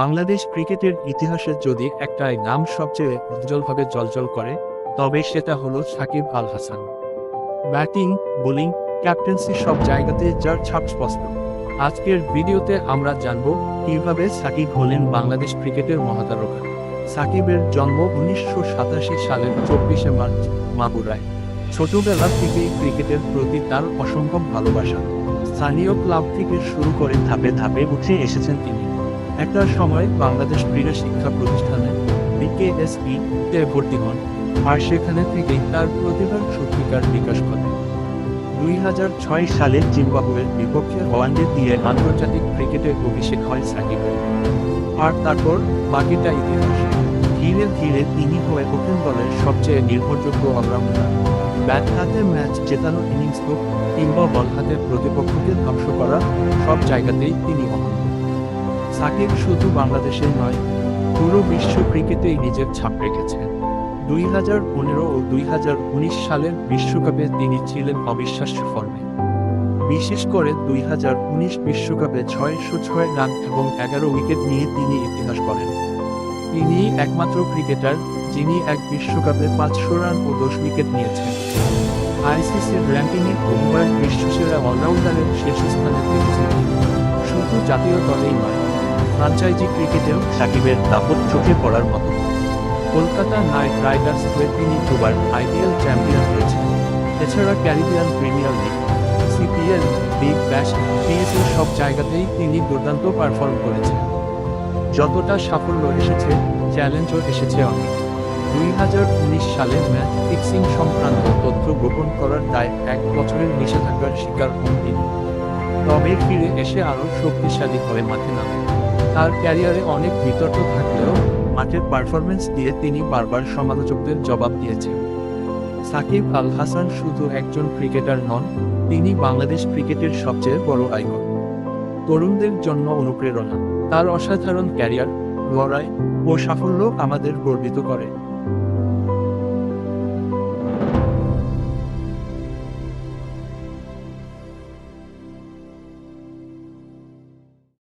বাংলাদেশ ক্রিকেটের ইতিহাসে যদি একটাই নাম সবচেয়ে উজ্জ্বলভাবে জলজল করে, তবে সেটা হলো Shakib Al Hasan. Batting, bowling, captaincy সব জায়গাতে যার ছাপ স্পষ্ট। আজকের ভিডিওতে আমরা জানব কীভাবে সাকিব হলেন বাংলাদেশ ক্রিকেটের মহাতারকা। সাকিবের জন্ম উনিশশো সাতাশি সালের চব্বিশে মার্চ, মাগুরায়। ছোটবেলা থেকেই ক্রিকেটের প্রতি তার অসম্ভব ভালোবাসা। স্থানীয় ক্লাব থেকে শুরু করে ধাপে ধাপে উঠে এসেছেন তিনি। একটা সময় বাংলাদেশ ক্রীড়া শিক্ষা প্রতিষ্ঠানে বিকেএসপি তে ভর্তি হন আর সেখানে থেকেই তার প্রতিভার সত্যিকার বিকাশ ঘটে। দুই হাজার ছয় সালে জিম্বাবুয়ের বিপক্ষে ওয়ানডে দিয়ে আন্তর্জাতিক ক্রিকেটে অভিষেক হয় সাকিবের আর তারপর বাকিটা ইতিহাস ধীরে ধীরে তিনি হয়ে ওপেন দলের সবচেয়ে নির্ভরযোগ্য অলরাউন্ডার ব্যাট হাতে ম্যাচ জেতানো ইনিংস হোক কিংবা বল হাতে প্রতিপক্ষকে ধ্বংস করা সব জায়গাতেই তিনি অনন্য সাকিব শুধু বাংলাদেশেই নয়, পুরো বিশ্ব ক্রিকেটেই নিজের ছাপ রেখেছেন দুই হাজার পনেরো ও দুই হাজার উনিশ সালের বিশ্বকাপে তিনি ছিলেন অবিশ্বাস্য ফর্মে। বিশেষ করে দুই হাজার উনিশ বিশ্বকাপে ছয়শো ছয় রান এবং এগারো উইকেট নিয়ে তিনি ইতিহাস করেন তিনি একমাত্র ক্রিকেটার যিনি এক বিশ্বকাপে পাঁচশো রান ও দশ উইকেট নিয়েছেন। আইসিসির র্যাঙ্কিংয়ে বহুবার বিশ্বসেরা অলরাউন্ডারের শীর্ষস্থানে তিনি। শুধু জাতীয় দলেই নয় ফ্রাঞ্চাইজি ক্রিকেটেও সাকিবের দাপট চোখে পড়ার মতো। কলকাতা নাইট রাইডার্স হয়ে তিনি দুবার আইপিএল চ্যাম্পিয়ন হয়েছেন। এছাড়া Caribbean Premier League, CPL, Big Bash PSL সব জায়গাতেই তিনি দুর্দান্ত পারফর্ম করেছেন। যতটা সাফল্য এসেছে, চ্যালেঞ্জও এসেছে অনেক। দুই হাজার উনিশ সালে ম্যাচ ফিক্সিং সংক্রান্ত তথ্য গোপন করার দায় এক বছরের নিষেধাজ্ঞার শিকার হন তিনি। তবে ফিরে এসে আরও শক্তিশালী হয়ে মাঠে নামেন। তার ক্যারিয়ারে অনেক বিতর্ক থাকলেও মাঠের পারফরমেন্স দিয়ে তিনি বারবার সমালোচকদের জবাব দিয়েছেন। সাকিব আল হাসান শুধু একজন ক্রিকেটার নন, তিনি বাংলাদেশ ক্রিকেটের সবচেয়ে বড় আইকন। তরুণদের জন্য অনুপ্রেরণা, তার অসাধারণ ক্যারিয়ার, লড়াই ও সাফল্য আমাদের গর্বিত করে।